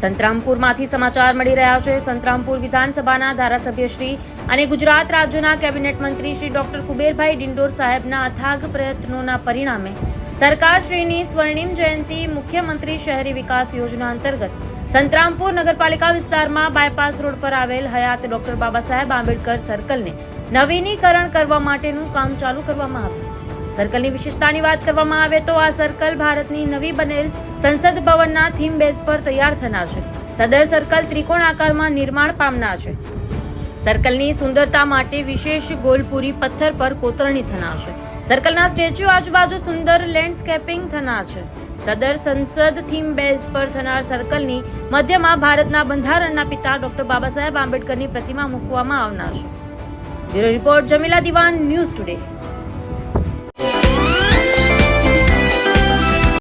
સંતરામપુરમાંથી સમાચાર મળી રહ્યા છે. સંતરામપુર વિધાનસભાના ધારાસભ્ય શ્રી અને ગુજરાત રાજ્યના કેબિનેટ મંત્રી શ્રી ડોક્ટર કુબેરભાઈ ડિંડોર સાહેબના અથાગ પ્રયત્નોના પરિણામે સરકારશ્રીની સ્વર્ણિમ જયંતિ મુખ્યમંત્રી શહેરી વિકાસ યોજના અંતર્ગત સંતરામપુર નગરપાલિકા વિસ્તારમાં બાયપાસ રોડ પર આવેલ હયાત ડોક્ટર બાબા સાહેબ આંબેડકર સર્કલને નવીનીકરણ કરવા માટેનું કામ ચાલુ કરવામાં આવ્યું. સર્કલની વિશેષતાની વાત કરવામાં આવે તો આ સર્કલ ભારતની નવી બનેલ સંસદ ભવનના થીમ બેઝ પર તૈયાર થનાર છે. સદર સર્કલ ત્રિકોણ આકારમાં નિર્માણ પામનાર છે. સર્કલની સુંદરતા માટે વિશેષ ગોલપુરી પથ્થર પર કોતરણી થનાર છે. સર્કલના સ્ટેચ્યુ આજુબાજુ સુંદર લેન્ડસ્કેપિંગ થનાર છે. સદર સંસદ થીમ બેઝ પર થનાર સર્કલની મધ્યમાં ભારતના બંધારણના પિતા ડોક્ટર બાબા સાહેબ આંબેડકરની પ્રતિમા મૂકવામાં આવનાર છે. બ્યુરો રિપોર્ટ જમીલા દિવાન ન્યૂઝ ટુડે.